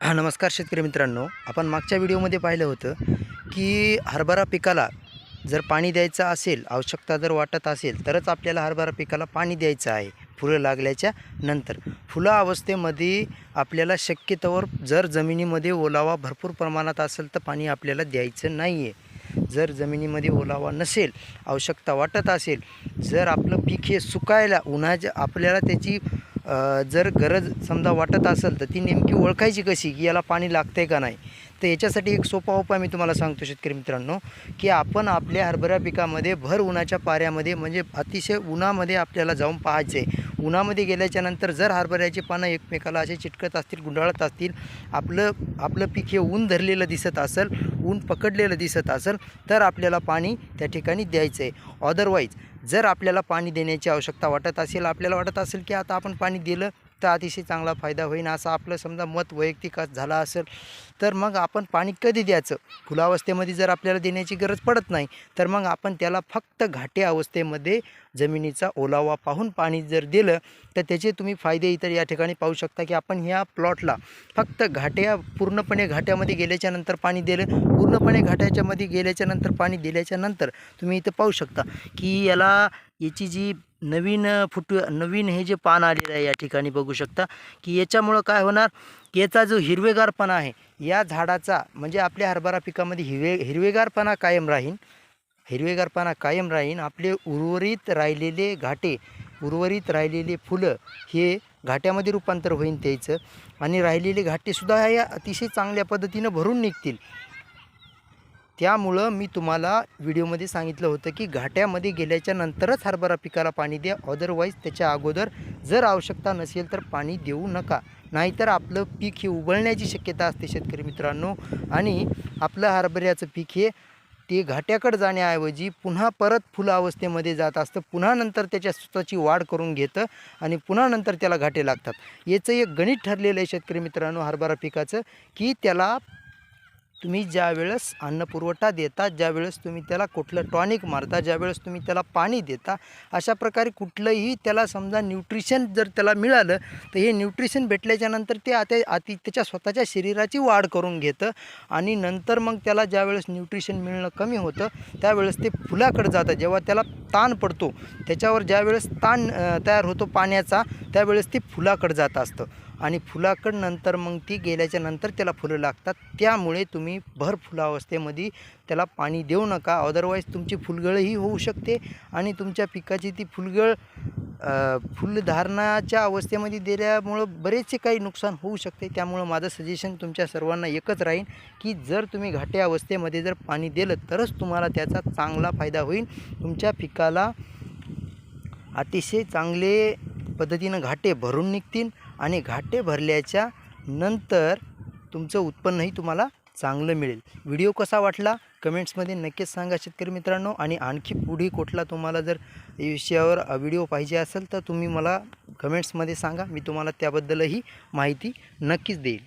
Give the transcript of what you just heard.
हा नमस्कार शेतकरी मित्रांनो. आपण मागच्या व्हिडिओमध्ये पाहिलं होतं की हरभरा पिकाला जर पाणी द्यायचं असेल आवश्यकता जर वाटत असेल तरच आपल्याला हरभरा पिकाला पाणी द्यायचं आहे फुलं लागल्याच्या नंतर. फुलं अवस्थेमध्ये आपल्याला शक्यतोवर जर जमिनीमध्ये ओलावा भरपूर प्रमाणात असेल तर पाणी आपल्याला द्यायचं नाही आहे जर जमिनीमध्ये ओलावा नसेल आवश्यकता वाटत असेल जर आपलं पीक हे सुकायला उन्हाच्या आपल्याला त्याची जर गरज समजा वाटत असेल तर ती नेमकी ओळखायची कशी की याला पाणी लागतंय का नाही? तर याच्यासाठी एक सोपा उपाय मी तुम्हाला सांगतो शेतकरी मित्रांनो की आपण आपल्या हरभरा पिकामध्ये भर उन्हाच्या पाऱ्यामध्ये म्हणजे अतिशय उन्हामध्ये आपल्याला जाऊन पाहायचं आहे उन्हामध्ये गेल्याच्यानंतर जर हरभऱ्याची पानं एकमेकाला असे चिटकत असतील गुंडाळत असतील आपलं आपलं पीक हे ऊन धरलेलं दिसत असेल ऊन पकडलेलं दिसत असेल तर आपल्याला पाणी त्या ठिकाणी द्यायचं आहे अदरवाईज जर आपल्याला पाणी देण्याची आवश्यकता वाटत असेल आपल्याला वाटत असेल की आता आपण पाणी दिलं तर अतिशय चांगला फायदा होईल असं आपलं समजा मत वैयक्तिक झाला असेल तर मग आपण पाणी कधी द्यायचं? फुलावस्थेमध्ये जर आपल्याला देण्याची गरज पडत नाही तर मग आपण त्याला फक्त घाटे अवस्थेमध्ये जमिनीचा ओलावा पाहून पाणी जर दिलं तर त्याचे तुम्ही फायदे इतर या ठिकाणी पाहू शकता की आपण ह्या प्लॉटला फक्त घाट्या पूर्णपणे घाट्यामध्ये गेल्याच्यानंतर पाणी दिलं पूर्णपणे घाट्याच्यामध्ये गेल्याच्यानंतर पाणी दिल्याच्यानंतर तुम्ही इथं पाहू शकता की याला याची जी नवीन फुट नवीन हे जे पान आलेलं आहे या ठिकाणी बघू शकता की याच्यामुळं काय होणार? की याचा जो हिरवेगारपणा आहे या झाडाचा म्हणजे आपल्या हरभरा पिकामध्ये हिरवे हिरवेगारपणा कायम राहीन हिरवेगारपणा कायम राहीन आपले उर्वरित राहिलेले घाटे उर्वरित राहिलेले फुलं हे घाट्यामध्ये रूपांतर होईल त्याचं आणि राहिलेले घाटेसुद्धा ह्या अतिशय चांगल्या पद्धतीनं भरून निघतील. त्यामुळं मी तुम्हाला व्हिडिओमध्ये सांगितलं होतं की घाट्यामध्ये गेल्याच्या नंतरच हरभरा पिकाला पाणी द्या. अदरवाईज त्याच्या अगोदर जर आवश्यकता नसेल तर पाणी देऊ नका. नाहीतर आपलं पीक हे उबळण्याची शक्यता असते शेतकरी मित्रांनो. आणि आपलं हरभऱ्याचं पीक हे ते घाट्याकडे जाण्याऐवजी पुन्हा परत फुलं अवस्थेमध्ये जात असतं. पुन्हा नंतर त्याच्या स्वतःची वाढ करून घेतं आणि पुन्हा नंतर त्याला घाटे लागतात. याचं एक गणित ठरलेलं आहे शेतकरी मित्रांनो हरभरा पिकाचं की त्याला तुम्ही ज्या वेळेस अन्नपुरवठा देता ज्यावेळेस तुम्ही त्याला कुठलं टॉनिक मारता ज्यावेळेस तुम्ही त्याला पाणी देता अशा प्रकारे कुठलंही त्याला समजा न्यूट्रिशन जर त्याला मिळालं तर हे न्यूट्रिशन भेटल्याच्या नंतर ते आता अति त्याच्या स्वतःच्या शरीराची वाढ करून घेतं आणि नंतर मग त्याला ज्यावेळेस न्यूट्रिशन मिळणं कमी होतं त्यावेळेस ते फुलाकडे जातं. जेव्हा त्याला ताण पडतो त्याच्यावर ज्यावेळेस ताण तयार होतो पाण्याचा त्यावेळेस ते फुलाकडे जात असतं. आणि फुलाकडं नंतर मग ती गेल्याच्यानंतर त्याला फुलं लागतात. त्यामुळे तुम्ही भर फुलावस्थेमध्ये त्याला पाणी देऊ नका. अदरवाईज तुमची फुलगळही होऊ शकते आणि तुमच्या पिकाची ती फुलगळ फुलधारणाच्या अवस्थेमध्ये दिल्यामुळं बरेचसे काही नुकसान होऊ शकते. त्यामुळं माझं सजेशन तुमच्या सर्वांना एकच राहील की जर तुम्ही घाटे अवस्थेमध्ये जर पाणी दिलं तरच तुम्हाला त्याचा चांगला फायदा होईल. तुमच्या पिकाला अतिशय चांगले पद्धतीनं घाटे भरून निघतील आणि घाटे भरल्याच्या नंतर तुमचं उत्पन्नही तुम्हाला चांगलं मिळेल. व्हिडिओ कसा वाटला? कमेंट्समध्ये नक्कीच सांगा शेतकरी मित्रांनो. आणि आणखी पुढे कुठला तुम्हाला जर या विषयावर व्हिडिओ पाहिजे असेल तर तुम्ही मला कमेंट्समध्ये सांगा. मी तुम्हाला त्याबद्दलही माहिती नक्कीच देईल.